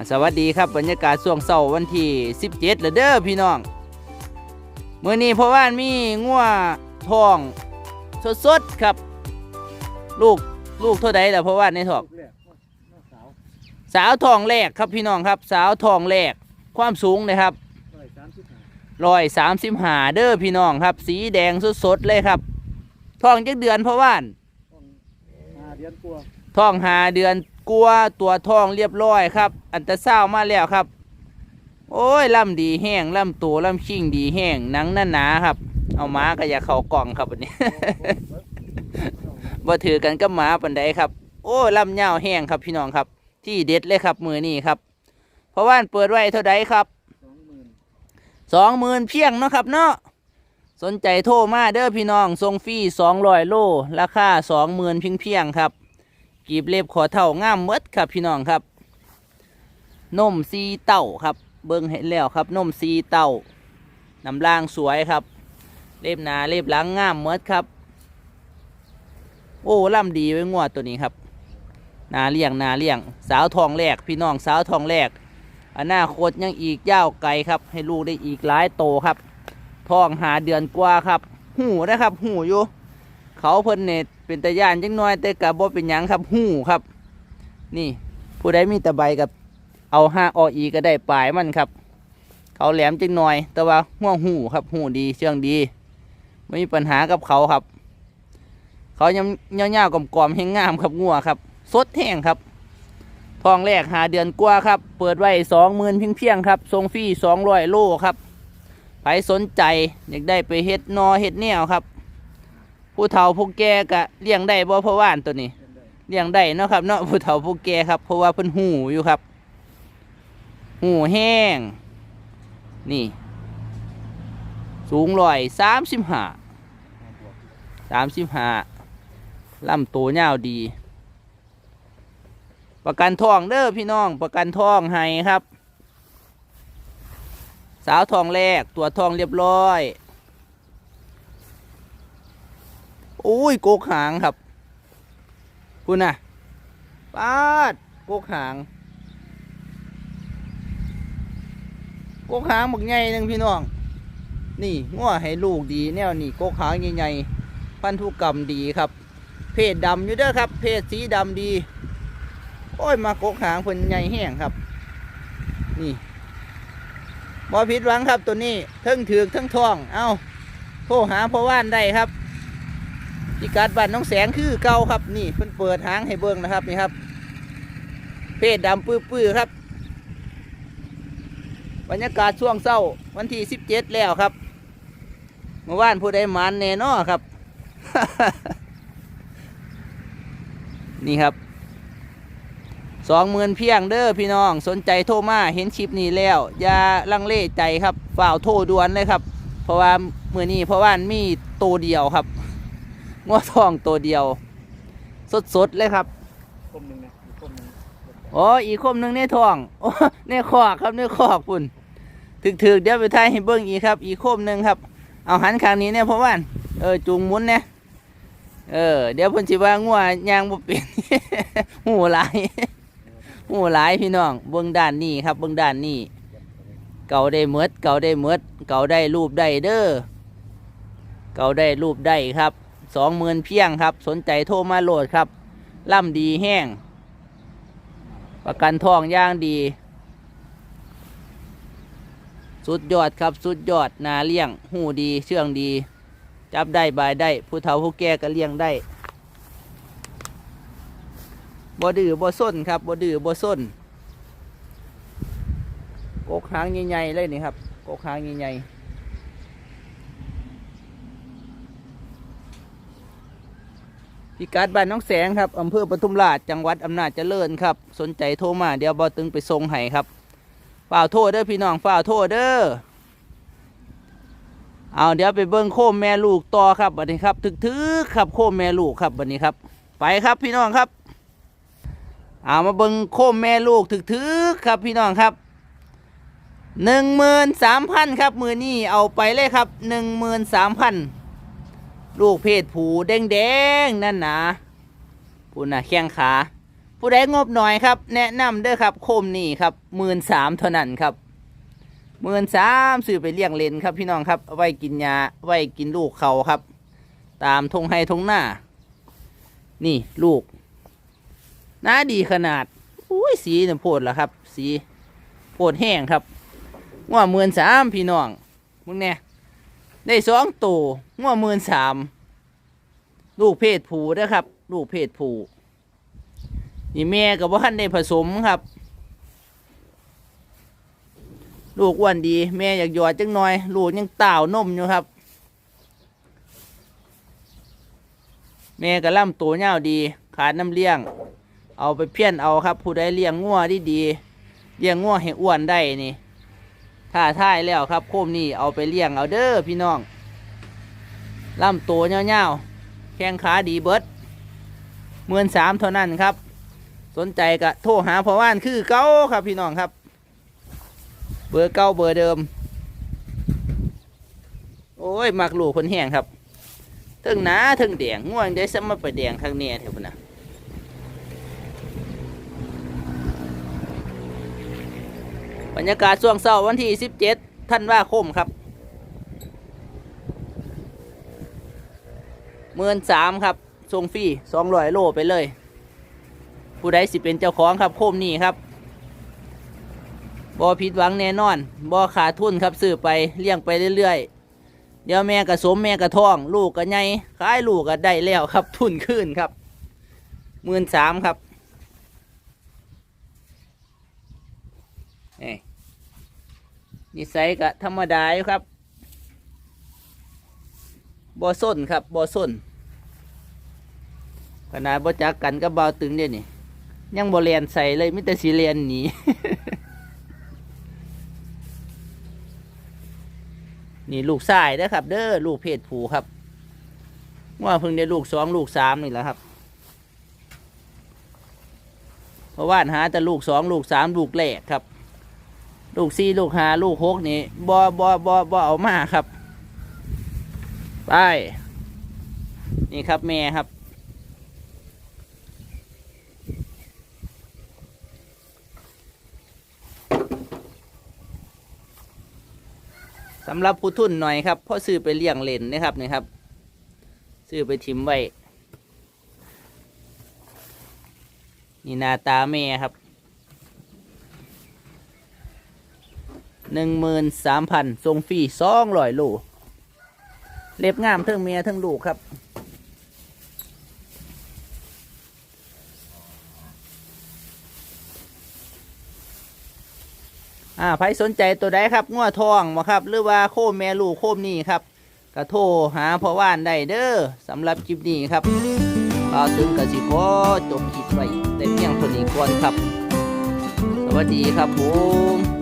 อะสวัสดีครับบรรยากาศช่วงเช้าวันที่ 17แล้วเด้อพี่น้องมื้อนี้เพราะว่ามีงัวทองสดๆครับ ลูกลูกเท่าใดล่ะเพราะว่าในท้องลูกแรกน้องสาวสาวทองแรกครับพี่น้องครับ สาวทองแรกความสูงนะครับร้อยสามสิบห้าร้อยสามสิบหาเด้อพี่น้องครับ สีแดงสดๆเลยครับทองจักเดือนเพราะว่านต้องห้าเดือนกว่าท้องหาเดือน กลัวตัวทองเรียบร้อยครับ อันตะเศร้ามาแล้วครับ โอ้ยล่ำดีแห้งล่ำตัวล่ำชิ่งดีแห้งหนังหนาๆครับ เอาหมาก็อยากเข้ากล่องครับวันนี้บ่ถือกันกับหมาปันใดครับ โอ้ล่ำเหย้าแห้งครับพี่น้องครับ ที่เด็ดเลยครับมือนี้ครับ เพราะว่าเปิดไว้เท่าใดครับสองหมื่นสองหมื่นเพียงเนาะครับเนาะสนใจโทรมาเด้อพี่น้องทรงฟรีสองร้อยโลราคาสองหมื่นเพียงเพียงๆครับ กีบเล็บขอเท่างามเมดครับพี่น้องครับนมซีเต้าครับ เบิ้งเห็นแล้วครับนมซีเต้าน้ำล่างสวยครับ เล็บหนาเล็บหลังงามเมดครับ โอ้ล่ำดีไว้งวดตัวนี้ครับนาเลี้ยงนาเลี้ยง สาวทองแรก พี่น้องสาวทองแรกอนาคตยังอีกยาวไกลครับ ให้ลูกได้อีกหลายโตครับทองหาเดือนกว่าครับ หูนะครับ หูอยู่ เขาเพิ่นเน็ตเป็นตะย่านจังน้อย แต่กับบ่เป็นหยังครับหู้ครับ นี่ ผู้ใดมีตะใบกับเอาห้าออีก็ได้ปลายมันครับ เขาแหลมจังน้อย แต่ว่าห่วงหู้ครับหู้ดีเชื่องดีไม่มีปัญหากับเขาครับ เขายังเงาๆกลอมๆแห้งงามครับงัวครับสดแห้งครับทองแรกหาเดือนกว่าครับ เปิดไว้สองหมื่นเพียงเพียงครับทรงฟรีสองร้อยโลครับใครสนใจอยากได้ไปเฮ็ดนอเฮ็ดแนวครับ ผู้เฒ่าผู้แก่ก็เลี้ยงได้บ่เพราะว่านตัวนี้เลี้ยงได้เนาะครับเนาะผู้เฒ่าผู้แก่ครับ เพราะว่าเพิ่นหูอยู่ครับ หูแห้ง นี่ สูงร้อยสามสิบห้าสามสิบห้าลำตัวยาวดี ประกันทองเด้อพี่น้อง ประกันทองให้ครับ สาวทองแรกตัวทองเรียบร้อย โอ้ยโกกหางครับคุณน่ะปาดโกกหางโกกหางบักใหญ่หนึ่งพี่น้อง นี่ง้อให้ลูกดีแนวนี่โกกหางใหญ่ๆพันธุกรรมดีครับ เพศดำอยู่เด้อครับ เพศสีดำดี โอ้ยมาโกกหางเพิ่นใหญ่แห้งครับ นี่บ่ผิดหวังครับตัวนี้ทั้งถือกทั้งทอง เอาโทรหาพ่อว่านได้ครับ พิกัดบ้านน้องแสงคือเก่าครับนี่เพิ่นเปิดหางให้เบิ่งนะครับนี่ครับ เพศดำปื้อๆครับ บรรยากาศช่วงเช้าวันที่สิบเจ็ดแล้วครับเมื่อวานผู้ใดหมันแน่นอครับ นี่ครับสองหมื่นเพียงเด้อพี่น้องสนใจโทรมาเห็นชิปนี้แล้ว อย่าลังเลใจครับฝ่าวโทรด่วนเลยครับ เพราะว่ามือนี้เพราะว่ามีตัวเดียวครับ งัวทองตัวเดียว สดๆเลยครับคมหนึ่งนะอีกคมหนึ่งอ๋ออีกคมหนึ่งในท้องโอ้ในคอกครับในคอกปุ่นถึกถึกๆเดี๋ยวไปทายให้เบิ้งอีกครับ อีกคมหนึ่งครับ เอาหันข้างนี้เนี่ยเพราะว่าเออจูงหมุนเนี่ยเออเดี๋ยวเพิ่นสิว่างัวยางบ่เป็นหูหลายหูหลายพี่น้อง เบิ้งด้านนี้ครับ เบิ้งด้านนี้เก่าได้เมดเก่าได้เมดเก่าได้รูปได้เด้อเก่าได้รูปได้ครับ สองหมื่นเพียงครับ สนใจโทรมาโหลดครับล่ำดีแห้ง ประกันทองย่างดี สุดยอดครับสุดยอดนาเลี้ยง หูดีเชื่องดี จับได้บายได้ ผู้เฒ่าผู้แก่ก็เลี้ยงได้บ่ดื้อบ่ส้นครับบ่ดื้อบ่ส้นกกหางใหญ่ๆเลยนี่ครับกกหางใหญ่ๆ พิกัดบ้านน้องแสงครับอำเภอปทุมราชจังหวัดอำนาจเจริญครับ สนใจโทรมาเดี๋ยวบอตึงไปส่งให้ครับฝ่าวโทษเด้อพี่น้องฝ่าวโทษเด้อเอาเดี๋ยวไปเบิ้งโคมแม่ลูกต่อครับบัดนี้ครับถึกถึกครับโคมแม่ลูกครับบัดนี้ครับ ไปครับพี่น้องครับ เอามาเบิ้งโคมแม่ลูกถึกถึกครับพี่น้องครับหนึ่งหมื่นสามพันครับมือนี่เอาไปเลยครับหนึ่งหมื่นสามพัน ลูกเพศผูแดงแดงๆนั่นนะพูนนะแข้งขา ผู้ใดงบหน่อยครับ แนะนำเด้อครับ โคมนี่ครับหมื่นสามเท่านั้นครับหมื่นสามซื้อไปเลี้ยงเลนครับพี่น้องครับเอาไว้กินยา ไว้กินลูกเขาครับ ตามทงไฮทงหน้า นี่ลูกหน้าดีขนาด อุ้ยสีเนี่ยโพดแล้วครับ สีโพดแห้งครับง่วหมื่นสามพี่น้องมึงเนี่ย ได้สองตัวง่วหมื่นสามลูกเพศผู้นะครับ ลูกเพศผู้นี่แม่กับว่าท่านได้ผสมครับ ลูกอ้วนดี แม่อยากหยอดจังหน่อย ลูกยังเต่านมอยู่ครับ แม่กระล่ำตัวเงาดี ขาดน้ำเลี้ยง เอาไปเพี้ยนเอาครับ ผู้ใดเลี้ยงงัวดีดีเลี้ยงงัวให้อ้วนได้นี่ ถ้าท่ายแล้วครับ โคมนี่เอาไปเลี้ยงเอาเด้อพี่น้องล่ำตัวเงาวๆแข้งขาดีเบิดเมื่นสามเท่านั้นครับ สนใจก็โทรหาพ่อว่านคือเก้าครับพี่น้องครับ เบอร์เก้าเบอร์เดิม โอ้ยมักลูกคนแห้งครับเทึงหนาเทึงแดงง่วงได้สมาไปแดงทางเนี้ยเถอะนะ รรยากาศช่วงเช้าวันที่สิบเจ็ดท่านว่าคมครับเมื่นสามครับส่งฟรีสองร้อยโลไปเลย ผู้ใดสิเป็นเจ้าของครับ โคมนี่ครับบ่ผิดหวังแน่นอนบ่ขาดทุนครับซื้อไปเลี้ยงไปเรื่อยๆ เดี๋ยวแม่กระสมแม่กระท้อง ลูกก็ใหญ่ขายลูกก็ได้แล้วครับ ทุนขึ้นครับหมื่นสามครับนี่ นิสัยก็ธรรมดาอยู่ครับบ่ส้นครับบ่ส้นขนาดบ่จักกันก็เบาตึงเด้นี่ยังบ่เรียนใส่เลยมิแต่สีเรียนหนีนี่ลูกชายนะครับ เด้อลูกเพศผูครับ ว่าเพิ่งได้ลูกสองลูกสามนี่แหละครับ เพราะว่าหาแต่ลูกสองลูกสามลูกแรกครับ ลูกสี่ลูกหาลูกหกนี่บอบอบอบอเอามาครับ ไป นี่ครับแม่ครับ สำหรับผู้ทุนหน่อยครับพ่อซื้อไปเลี้ยงเล่นนะครับนี่ครับ ซื้อไปทิมไว้ นี่หนาตาแม่ครับ หนึ่งหมื่นสามพันทรงฟรีสองร้อยโลเล็บงามทั้งเมียทั้งลูกครับ อ่าใครสนใจตัวใดครับงัวทองมาครับ หรือว่าโคมแม่ลูกโคมนี่ครับก็โทรหาพ่อว่านได้เด้อสำหรับคลิปนี้ครับเอาถึงกสิขอจบคลิปไว้แต่เพียงเท่านี้ก่อนครับ สวัสดีครับผม